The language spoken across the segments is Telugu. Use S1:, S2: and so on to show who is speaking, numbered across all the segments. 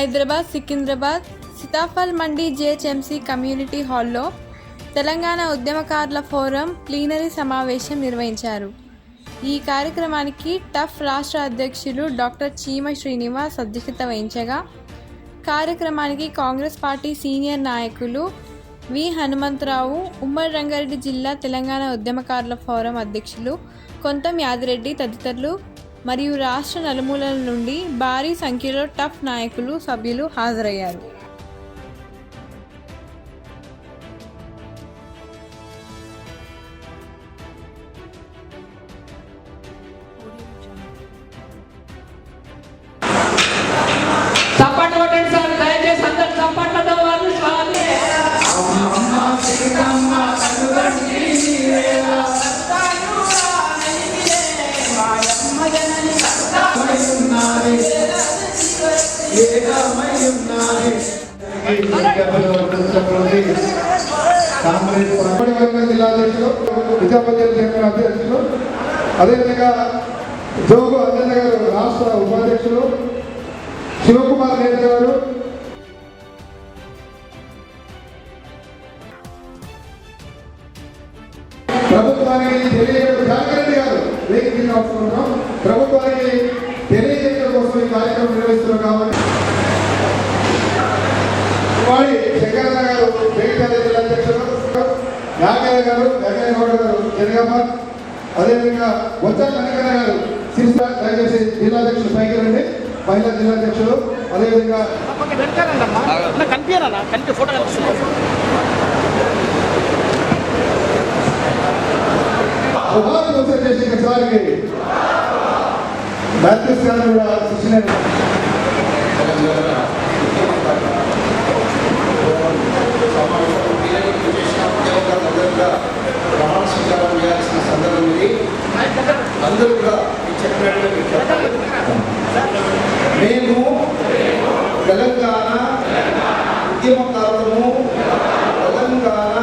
S1: హైదరాబాద్ సికింద్రాబాద్ సీతాఫల్ మండి జిహెచ్ఎంసీ కమ్యూనిటీ హాల్లో తెలంగాణ ఉద్యమకారుల ఫోరం ప్లీనరీ సమావేశం నిర్వహించారు. ఈ కార్యక్రమానికి టఫ్ రాష్ట్ర అధ్యక్షులు డాక్టర్ చీమ శ్రీనివాస్ అధ్యక్షత వహించగా కార్యక్రమానికి కాంగ్రెస్ పార్టీ సీనియర్ నాయకులు వి. హనుమంతరావు ఉమ్మడి రంగారెడ్డి జిల్లా తెలంగాణ ఉద్యమకారుల ఫోరం అధ్యక్షులు కొంతం యాదిరెడ్డి తదితరులు మరియు రాష్ట్ర నలుమూలల నుండి భారీ సంఖ్యలో టఫ్ నాయకులు సభ్యులు హాజరయ్యారు.
S2: కాంగ్రెస్ జిల్లా అధ్యక్షులు నిజామాబాద్ జిల్లా అధ్యక్షులు అదేవిధంగా జోగు అంజన్న గారు రాష్ట్ర ఉపాధ్యక్షులు శివకుమార్ రెడ్డి గారు ప్రభుత్వానికి తెలియజేయడం జాగ్రత్త గారు వేదిక అవసరం ప్రభుత్వానికి తెలియజేయడం కోసం ఈ కార్యక్రమం నిర్వహిస్తున్నాం కాబట్టి వాడి శంకరన్న గారు జగిత్యాల జిల్లా అధ్యక్షులు నాగయ్య గారు వెంకయ్య గౌడ గారు జనగామ అదేవిధంగా బొత్స కనకన్న గారు సిరిసిల్ల దయచేసి జిల్లా అధ్యక్షులు పైకి రండి. మహిళా జిల్లా అధ్యక్షులు అదేవిధంగా ఉపాధి కోసం చేసిన సారికి. మ్యాథ్రిక్స్ గారు కూడా శిక్షణ
S3: ప్రమాణ స్వీకారం చేయాల్సిన సందర్భం ఇది. అందరూ కూడా ఈ మేము తెలంగాణ ఉద్యమకారులము తెలంగాణ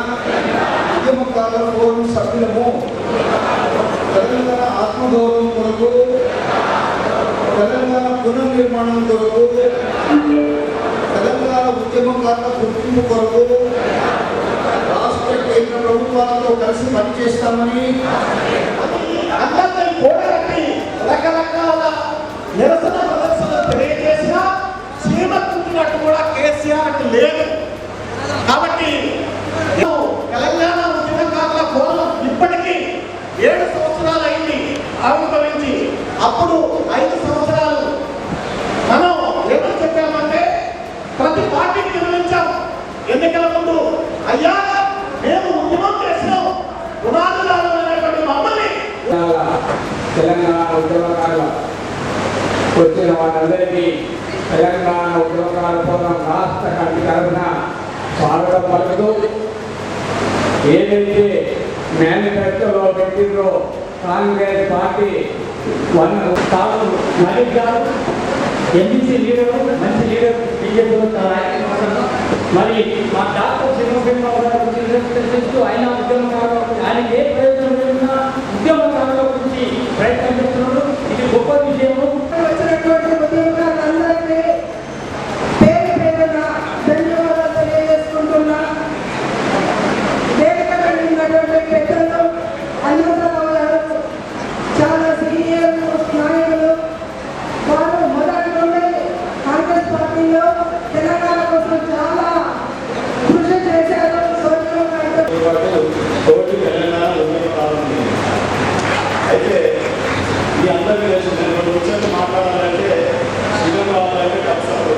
S3: ఉద్యమకారుల ఫోరం సభ్యులము తెలంగాణ ఆత్మగౌరవం కొరకు తెలంగాణ పునర్నిర్మాణం కొరకు తెలంగాణ ఉద్యమకారుల గుర్తింపు కొరకు ప్రభుత్వాలతో కలిసి పనిచేస్తామని
S4: తెలంగాణ ఉద్యమకారుల
S5: వచ్చిన వారందరికీ తెలంగాణ ఉద్యమకారుల కోసం రాష్ట్ర కమిటీ తరఫున స్వాగతం పలుకుతూ ఏదైతే మేనిఫెస్టోలో పెట్టిందో కాంగ్రెస్ పార్టీ వన్ తాను మలిక్ గారు ఎంబీసీ లీడర్ మంచి లీడర్ బీజేపీలో మరి మా డాక్టర్ శ్రీనివాసరావు గారు ఆయన
S6: ఉద్యమకారు పాటు
S7: కోటి తెలంగాణ ఉద్యమకాలం అయితే ఈ అందరి తెలుసు నేను వచ్చేసి మాట్లాడాలంటే శివం కావాలంటే కష్టాలు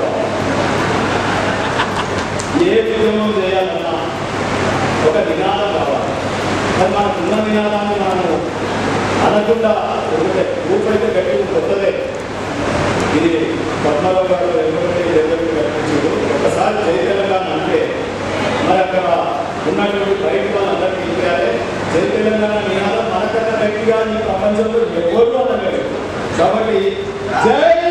S7: ఏ ఉద్యమం చేయాలన్నా ఒక నినాదం కావాలి. మరి మనకున్న నినాదాన్ని మనము అనకుండా ఎందుకంటే ఊపైతే గట్టి కొత్తదే. ఇది పద్మరావు గారు వెంకటరెడ్డి దగ్గరికి కనిపించారు ఒకసారి జై తెలంగాణ అంటే మరి అక్కడ ఉన్నటువంటి బయట వాళ్ళందరికీ తెలియాలి జై తెలంగాణ నినాదం మనకన్నా గట్టిగా ప్రపంచంలో ఎవరు అనలేదు కాబట్టి జై